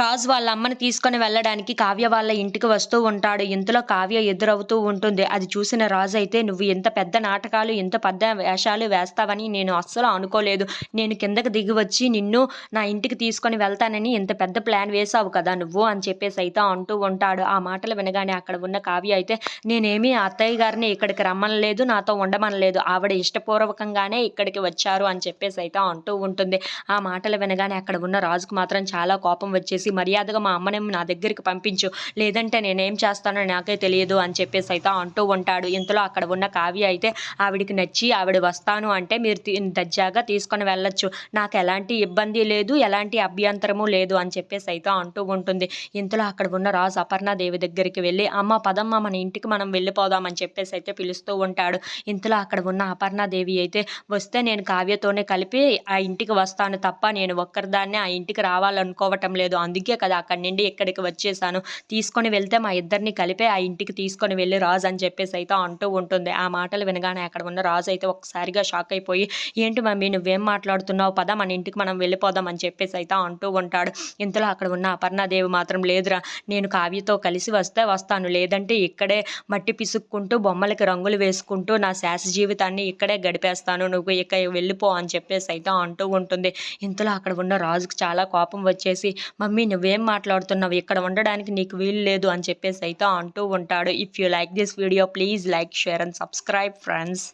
రాజు వాళ్ళ అమ్మని తీసుకొని వెళ్ళడానికి కావ్య వాళ్ళ ఇంటికి వస్తూ ఉంటాడు. ఇంతలో కావ్య ఎదురవుతూ ఉంటుంది. అది చూసిన రాజు అయితే నువ్వు ఇంత పెద్ద నాటకాలు ఇంత పెద్ద వేషాలు వేస్తావని నేను అస్సలు అనుకోలేదు. నేను కిందకి దిగి వచ్చి నిన్ను నా ఇంటికి తీసుకొని వెళ్తానని ఇంత పెద్ద ప్లాన్ వేసావు కదా నువ్వు అని చెప్పేసి అయితే అంటూ ఉంటాడు. ఆ మాటలు వినగానే అక్కడ ఉన్న కావ్య అయితే నేనేమి అత్తయ్య గారిని ఇక్కడికి రమ్మనలేదు నాతో ఉండమనలేదు. ఆవిడ ఇష్టపూర్వకంగానే ఇక్కడికి వచ్చారు అని చెప్పేసి అయితే అంటూ ఉంటుంది. ఆ మాటలు వినగానే అక్కడ ఉన్న రాజుకు మాత్రం చాలా కోపం వచ్చేసి మర్యాదగా మా అమ్మని నా దగ్గరికి పంపించు. లేదంటే నేనేం చేస్తానో నాకే తెలియదు అని చెప్పేసి అయితే అంటూ ఉంటాడు. ఇంతలో అక్కడ ఉన్న కావ్య అయితే ఆవిడికి నచ్చి ఆవిడ వస్తాను అంటే మీరు దర్జాగా తీసుకొని వెళ్ళొచ్చు. నాకు ఎలాంటి ఇబ్బంది లేదు ఎలాంటి అభ్యంతరము లేదు అని చెప్పేసి అయితే అంటూ ఉంటుంది. ఇంతలో అక్కడ ఉన్న రాజు అపర్ణాదేవి దగ్గరికి వెళ్ళి అమ్మ పదమ్మ మన ఇంటికి మనం వెళ్ళిపోదాం అని చెప్పేసి అయితే పిలుస్తూ ఉంటాడు. ఇంతలో అక్కడ ఉన్న అపర్ణాదేవి అయితే వస్తే నేను కావ్యతోనే కలిపి ఆ ఇంటికి వస్తాను తప్ప నేను ఒక్కరిదాన్నే ఆ ఇంటికి రావాలనుకోవటం లేదు. అందుకే కదా అక్కడి నుండి ఇక్కడికి వచ్చేసాను. తీసుకొని వెళ్తే మా ఇద్దరిని కలిపే ఆ ఇంటికి తీసుకొని వెళ్ళి రాజు అని చెప్పేసి అయితే అంటూ ఉంటుంది. ఆ మాటలు వినగానే అక్కడ ఉన్న రాజు అయితే ఒకసారిగా షాక్ అయిపోయి ఏంటి మమ్మీ నువ్వేం మాట్లాడుతున్నావు? పద మన ఇంటికి మనం వెళ్ళిపోదాం అని చెప్పేసి అయితే అంటూ ఉంటాడు. ఇంతలో అక్కడ ఉన్న అపర్ణాదేవి మాత్రం లేదురా నేను కావ్యతో కలిసి వస్తే వస్తాను. లేదంటే ఇక్కడే మట్టి పిసుక్కుంటూ బొమ్మలకి రంగులు వేసుకుంటూ నా శాస జీవితాన్ని ఇక్కడే గడిపేస్తాను. నువ్వు ఇక వెళ్ళిపో అని చెప్పేసి అయితే అంటూ ఉంటుంది. ఇంతలో అక్కడ ఉన్న రాజుకు చాలా కోపం వచ్చేసి మమ్మీ నువ్వేం మాట్లాడుతున్నావు? ఇక్కడ ఉండడానికి నీకు వీలు లేదు అని చెప్పేసి అయితే అంటూ ఉంటాడు. If you like this video please like share and subscribe friends